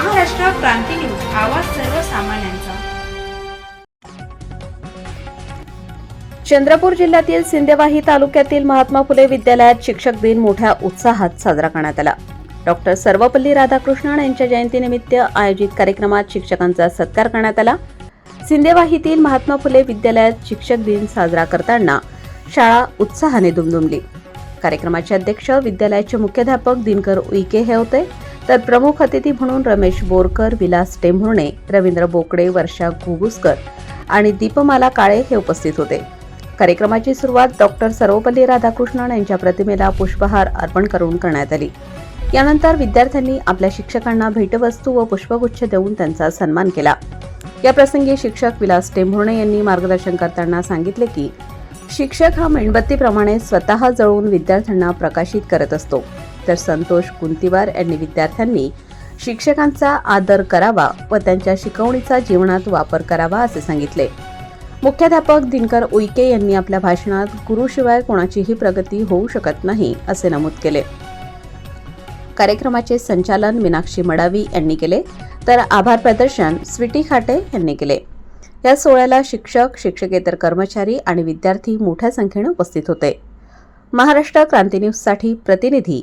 क्रांती news आवाज सर्वसामान्यांचा. चंद्रपूर जिल्ह्यातील सिंदेवाही तालुक्यातील महात्मा फुले विद्यालयात शिक्षक दिन मोठ्या उत्साहात साजरा करण्यात आला. डॉक्टर सर्वपल्ली राधाकृष्णन यांच्या जयंतीनिमित्त आयोजित कार्यक्रमात शिक्षकांचा सत्कार करण्यात आला. सिंदेवाहीतील महात्मा फुले विद्यालयात शिक्षक दिन साजरा करताना शाळा उत्साहाने दुमदुमली. कार्यक्रमाचे अध्यक्ष विद्यालयाचे मुख्याध्यापक दिनकर उईके हे होते. तर प्रमुख अतिथी म्हणून रमेश बोरकर विलास टेंभुर्णे रवींद्र बोकडे वर्षा घुगुसकर आणि दीपमाला काळे हे उपस्थित होते. कार्यक्रमाची सुरुवात डॉक्टर सर्वपल्ली राधाकृष्णन यांच्या प्रतिमेला पुष्पहार अर्पण करून करण्यात आली. यानंतर विद्यार्थ्यांनी आपल्या शिक्षकांना भेटवस्तू व पुष्पगुच्छ देऊन त्यांचा सन्मान केला. या प्रसंगी शिक्षक विलास टेंभुर्णे यांनी मार्गदर्शन करताना सांगितले की शिक्षक हा मेणबत्तीप्रमाणे स्वतः जळून विद्यार्थ्यांना प्रकाशित करत असतो. तर संतोष कुंतीवार यांनी विद्यार्थ्यांनी शिक्षकांचा आदर करावा व त्यांच्या शिकवणीचा जीवनात वापर करावा असे सांगितले. मुख्याध्यापक दिनकर उईके यांनी आपल्या भाषणात गुरुशिवाय कोणाचीही प्रगती होऊ शकत नाही असे नमूद केले. कार्यक्रमाचे संचालन मीनाक्षी मडावी यांनी केले तर आभार प्रदर्शन स्वीटी खाटे यांनी केले. या सोहळ्याला शिक्षक शिक्षकेतर कर्मचारी आणि विद्यार्थी मोठ्या संख्येने उपस्थित होते. महाराष्ट्र क्रांती न्यूजसाठी प्रतिनिधी